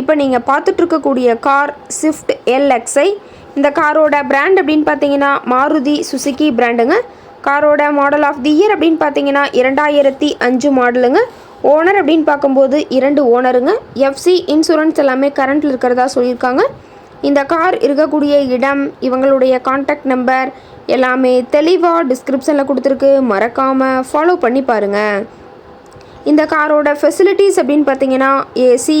இப்போ நீங்கள் பார்த்துட்ருக்கக்கூடிய car Swift LXI இந்த காரோட பிராண்ட் அப்படின்னு பார்த்தீங்கன்னா மாருதி சுசுகி பிராண்டுங்க காரோட மாடல் ஆஃப் தி இயர் அப்படின்னு பார்த்தீங்கன்னா இரண்டாயிரத்தி அஞ்சு மாடலுங்க ஓனர் அப்படின்னு பார்க்கும்போது இரண்டு ஓனருங்க எஃப்சி இன்சூரன்ஸ் எல்லாமே கரண்ட்டில் இருக்கிறதா சொல்லியிருக்காங்க. இந்த கார் இருக்கக்கூடிய இடம் இவங்களுடைய காண்டாக்ட் நம்பர் எல்லாமே தெளிவாக டிஸ்கிரிப்ஷனில் கொடுத்துருக்கு. மறக்காமல் ஃபாலோ பண்ணி பாருங்கள் இந்த காரோட ஃபெசிலிட்டிஸ் அப்படின்னு பார்த்தீங்கன்னா AC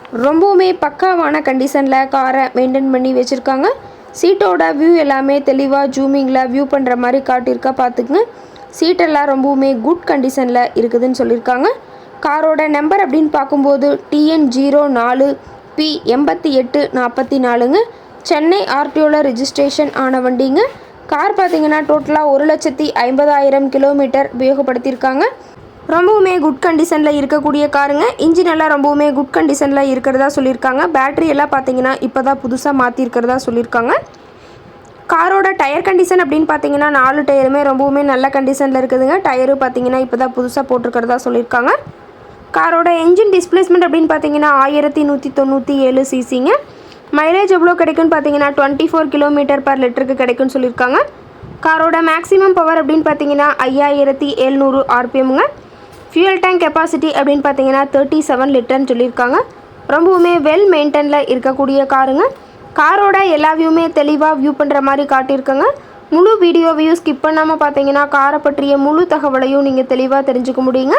ரொம்பவுமே பக்காவான கண்டிஷனில் காரை மெயின்டைன் பண்ணி வச்சுருக்காங்க. சீட்டோட வியூ எல்லாமே தெளிவாக ஜூமிங்கில் வியூ பண்ணுற மாதிரி காட்டியிருக்கா பார்த்துக்குங்க. சீட்டெல்லாம் ரொம்பவுமே குட் கண்டிஷனில் இருக்குதுன்னு சொல்லியிருக்காங்க. காரோட நம்பர் அப்படின்னு பார்க்கும்போது டிஎன் ஜீரோ நாலு பி எண்பத்தி எட்டு நாற்பத்தி நாலுங்க. சென்னை ஆர்டிஓவில் ரெஜிஸ்ட்ரேஷன் ஆன வண்டிங்க. கார் பார்த்தீங்கன்னா டோட்டலாக ஒரு லட்சத்தி ஐம்பதாயிரம் கிலோமீட்டர் உபயோகப்படுத்தியிருக்காங்க. ரொம்பவுமே குட் கண்டிஷனில் இருக்கக்கூடிய காருங்க இன்ஜின் எல்லாம் ரொம்பவுமே குட் கண்டிஷனில் இருக்கிறதா சொல்லியிருக்காங்க. பேட்டரி எல்லாம் பார்த்தீங்கன்னா இப்போ தான் புதுசாக மாற்றிருக்கிறதா சொல்லியிருக்காங்க காரோட டயர் கண்டிஷன் அப்படின்னு பார்த்தீங்கன்னா நாலு டயருமே ரொம்பவுமே நல்ல கண்டிஷனில் இருக்குதுங்க. டயரு பார்த்தீங்கன்னா இப்போ தான் புதுசாக போட்டிருக்கிறதா சொல்லியிருக்காங்க. காரோட என்ஜின் டிஸ்பிளேஸ்மெண்ட் அப்படின்னு பார்த்தீங்கன்னா ஆயிரத்தி நூற்றி தொண்ணூற்றி ஏழு சிசிங்க மைலேஜ் எவ்வளோ கிடைக்கும்னு பார்த்தீங்கன்னா டுவெண்ட்டி ஃபோர் கிலோமீட்டர் பர் லிட்டருக்கு கிடைக்கும்னு சொல்லியிருக்காங்க. காரோட மேக்ஸிமம் பவர் அப்படின்னு பார்த்தீங்கன்னா ஐயாயிரத்தி எழுநூறு ஆர்பிஎம்ங்க ஃபியூல் டேங்க் கெப்பாசிட்டி அப்படின்னு பார்த்தீங்கன்னா தேர்ட்டி செவன் லிட்டர்னு சொல்லியிருக்காங்க. ரொம்பவுமே வெல் மெயின்டைனில் இருக்கக்கூடிய காருங்க. காரோட எல்லா வியூமே தெளிவாக வியூ பண்ணுற மாதிரி காட்டியிருக்கங்க. முழு வீடியோவையும் ஸ்கிப் பண்ணாமல் பார்த்தீங்கன்னா காரை பற்றிய முழு தகவலையும் நீங்கள் தெளிவாக தெரிஞ்சுக்க முடியுங்க.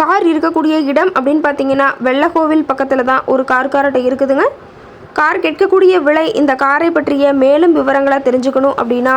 கார் இருக்கக்கூடிய இடம் அப்படின்னு பார்த்தீங்கன்னா வெள்ளக்கோவில் பக்கத்தில் தான் ஒரு கார் கார்ட்ட இருக்குதுங்க. கார் கேட்கக்கூடிய விலை இந்த காரை பற்றிய மேலும் விவரங்களை தெரிஞ்சுக்கணும் அப்படின்னா